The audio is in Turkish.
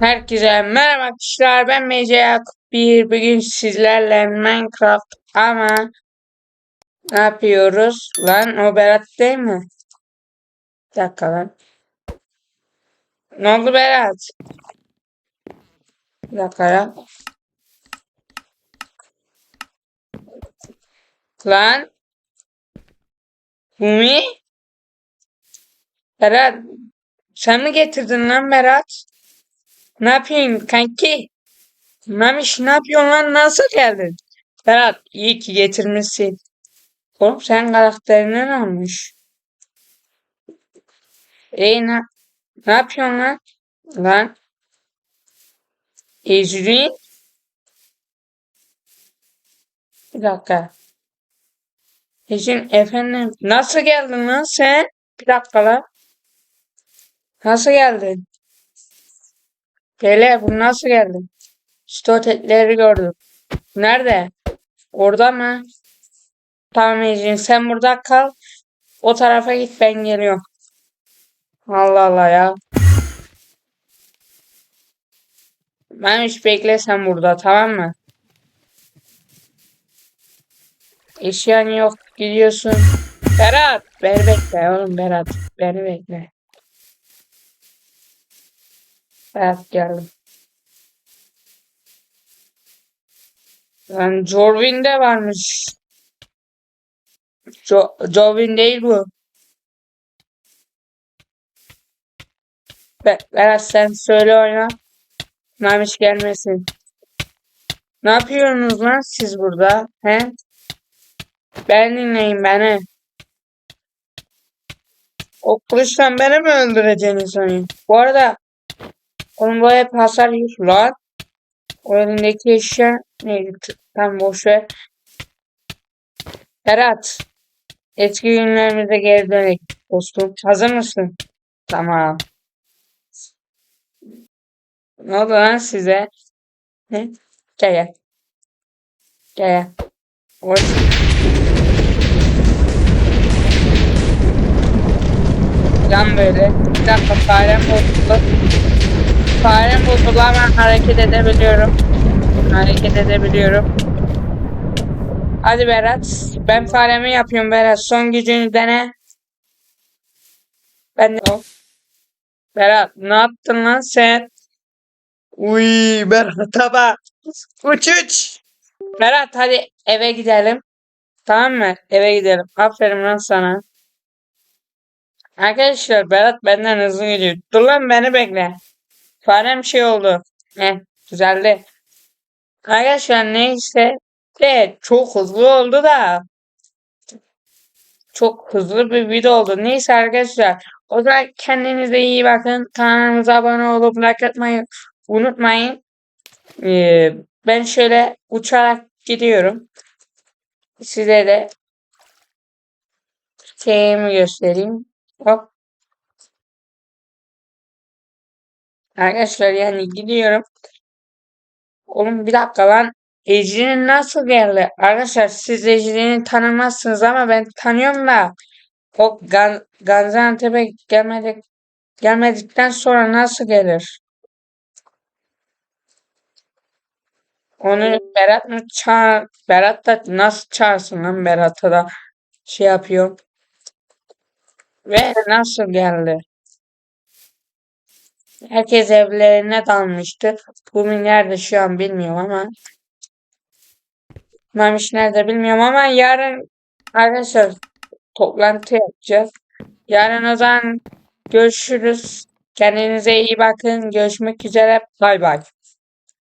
Herkese merhaba arkadaşlar ben Mece Yakup bir bugün sizlerle Minecraft ama ne yapıyoruz lan o Berat değil mi? Bir dakika lan. Ne oldu Berat? Bir dakika ya. Lan. Umi? Berat. Sen mi getirdin lan Berat? Ne yapayım kanki? Mamiş ne yapıyorsun lan? Nasıl geldin? Berat iyi ki getirmişsin. Oğlum sen karakterinden almış. Ey ne, ne yapıyorsun lan? Lan. Ecrin. Bir dakika. Ecrin efendim. Nasıl geldin lan sen? Bir dakika lan. Nasıl geldin? Gele bu nasıl geldin? Stotetleri gördüm. Nerede? Orada mı? Tamam Ecrin sen burada kal. O tarafa git ben geliyorum. Allah Allah ya. Ben hiç bekle sen burada tamam mı? Eşyan yok gidiyorsun. Berat beni bekle oğlum Berat beni bekle. Berat geldim. Lan Jorvin de varmış. Jo Jorvin değil bu. Be Berat sen söyle oyna. Namiş gelmesin. Ne yapıyorsunuz lan siz burada? He? Ben dinleyin beni. O kılıçtan beni mi öldüreceğini sanıyorsun? Bu arada onun hep hasar yiyor lan. O elindeki eşya neydi? Tam boş ver. Berat. Eski günlerimize geri dönelim dostum. Hazır mısın? Tamam. Ne oldu lan size? Ne? Gel gel. Gel gel. Oy. Yan böyle. Bir dakika farem. Farem bozuldu ama hareket edebiliyorum. Hareket edebiliyorum. Hadi Berat. Ben faremi yapıyorum Berat. Son gücünü dene. Ben de... Berat ne yaptın lan sen? Uy Berat'a bak. Uç uç. Berat hadi eve gidelim. Tamam mı? Eve gidelim. Aferin lan sana. Arkadaşlar Berat benden hızlı gidiyor. Dur lan beni bekle. Farem şey oldu. Heh düzeldi. Arkadaşlar neyse. De çok hızlı oldu da. Çok hızlı bir video oldu. Neyse arkadaşlar. O zaman kendinize iyi bakın. Kanalımıza abone olup like atmayı unutmayın. Ee, ben şöyle uçarak gidiyorum. Size de şeyimi göstereyim. Hop. Arkadaşlar yani gidiyorum. Oğlum bir dakika lan. Ecrin nasıl geldi? Arkadaşlar siz Ecrin'i tanımazsınız ama ben tanıyorum da o Gan Gaziantep'e gelmedik gelmedikten sonra nasıl gelir? Onu Berat mı çağır? Berat da nasıl çağırsın lan Berat'a da şey yapıyor. Ve nasıl geldi? Herkes evlerine dalmıştı. Bu nerede şu an bilmiyorum ama. Mamiş nerede bilmiyorum ama yarın arkadaşlar toplantı yapacağız. Yarın o zaman görüşürüz. Kendinize iyi bakın. Görüşmek üzere. Bay bay.